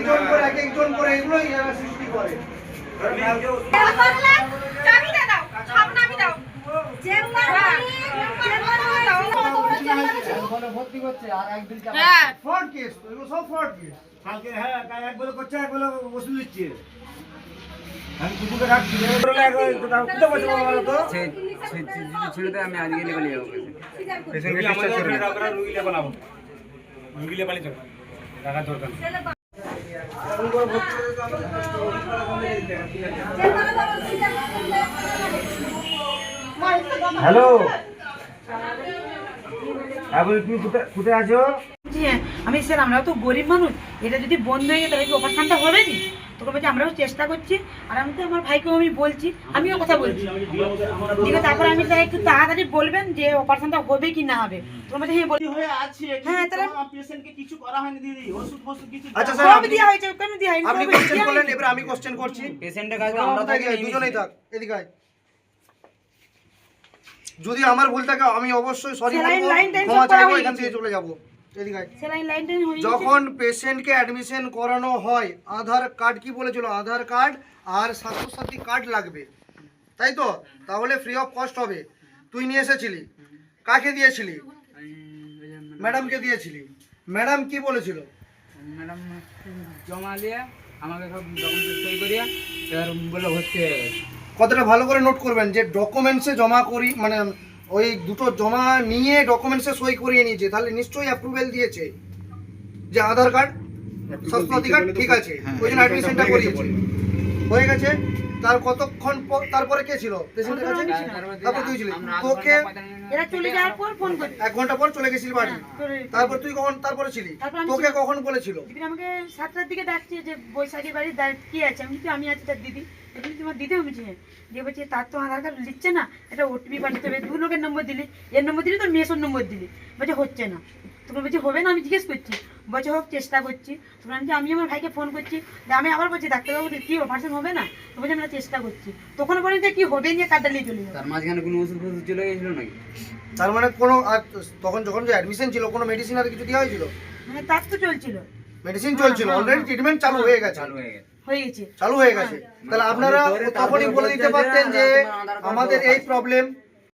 একজন করে এক একজন করে এগুলোই এরা সৃষ্টি করে। আমি আজকে লেগে যাব। রুগী যাব। টাকা দরকার। হ্যালো। হ্যাঁ কোথায় আছো? হ্যাঁ আমি স্যার আমরা তো গরিব মানুষ। এটা যদি বন্ধ হয়ে যায়, তাহলে কি অপারেশনটা হবে নি তোকে বলছি আমরাও চেষ্টা করছি আর আমি তো আমার ভাইকেও আমি বলছি আমিও কথা বলছি। ঠিক আছে তারপরে আমি তাই একটু তাড়াতাড়ি বলবেন যে অপারেশনটা হবে কি না হবে। তোমার বলছে হ্যাঁ বল। হয়ে আছে হ্যাঁ, তাহলে- পেশেন্টকে কিছু করা হয়নি দিদি। ওষুধ ফষুধ কিছু আচ্ছা স্যার আপনি- দেওয়া হয়েছে? কেন দেওয়া হয়নি? আপনি কোশ্চেন করলেন হয়েছে। আমি কোশ্চেন করছি। পেশেন্টের কাছে আমরা থাকি দুজনেই থাক এদিকে আয়। যদি আমার ভুল থাকে আমি অবশ্যই সরি Saline বলব line টাইন সব ক্ষমা চাইব এখান থেকে চলে যাব। যখন পেশেন্টকে অ্যাডমিশন করানো হয় আধার কার্ড কি বলেছিল? আধার কার্ড আর স্বাস্থ্যসাথী কার্ড লাগবে। তাই তো? তাহলে ফ্রি অফ কস্ট হবে। তুই নিয়ে এসেছিলি? কাকে দিয়েছিলি? ম্যাডামকে দিয়েছিলি। ম্যাডাম কি বলেছিল? ম্যাডাম জমা দিয়ে আমাকে সব ডকুমেন্ট সই করিয়া এবার বলে হচ্ছে কথাটা ভালো করে নোট করবেন যে ডকুমেন্টসে জমা করি মানে ওই দুটো জমা নিয়ে ডকুমেন্টসে সই করিয়ে নিয়েছে। তাহলে নিশ্চয়ই অ্যাপ্রুভেল দিয়েছে। যে আধার কার্ড স্বাস্থ্য কার্ড ঠিক আছে। ওই জন্য অ্যাডমিশনটা করিয়েছে। হয়ে গেছে। তার কতক্ষণ তারপরে কে ছিল? পেশেন্টের কাছে? তারপর তুই ছিলি। তোকে ঘণ্টা পঁয়তাল্লিশ মিনিট এরা চলে যাওয়ার পর ফোন করি। এক ঘণ্টা পর চলে গেছিলি বাড়ি। তারপর তুই কখন তারপরে ছিলি? তোকে কখন বলেছিল? আমাকে সাতটার দিকে ডাকছে যে বৈশাখী বাড়ি কি আছে? আমি আমি আছি তার দিদি। এখন তোমার দিদি আমি বলছি, হ্যাঁ। দিয়ে বলছি তার তো আধার কার্ড লিখছে না। এটা ওটিপি পাঠাতে হবে। দু লোকের নম্বর দিলি। এর নম্বর দিলি তোর মেসোর নম্বর দিলি। বলছে হচ্ছে না। তখন বলছি হবে না আমি জিজ্ঞেস করছি। বলছে হোক চেষ্টা করছি। তখন আমি আমি আমার ভাইকে ফোন করছি। দিয়ে আমি আবার বলছি ডাক্তারবাবু কি অপারেশন হবে না? তো বলছি আমরা চেষ্টা করছি। তখন বলেন যে কি হবে নিয়ে কার্ডটা নিয়ে চলে তার মাঝখানে কোনো ওষুধ ফষুধ চলে গেছিল নাকি? তার মানে কোনো আর তখন যখন যে অ্যাডমিশন ছিল কোনো মেডিসিন আর কিছু দেওয়া হয়েছিল? মানে তার তো চলছিল। মেডিসিন চলছিল অলরেডি ট্রিটমেন্ট চালু হয়ে গেছে। চালু হয়ে গেছে। হয়ে গেছে। চালু হয়ে গেছে। তাহলে আপনারা তখনই বলে দিতে পারতেন যে আমাদের এই প্রবলেম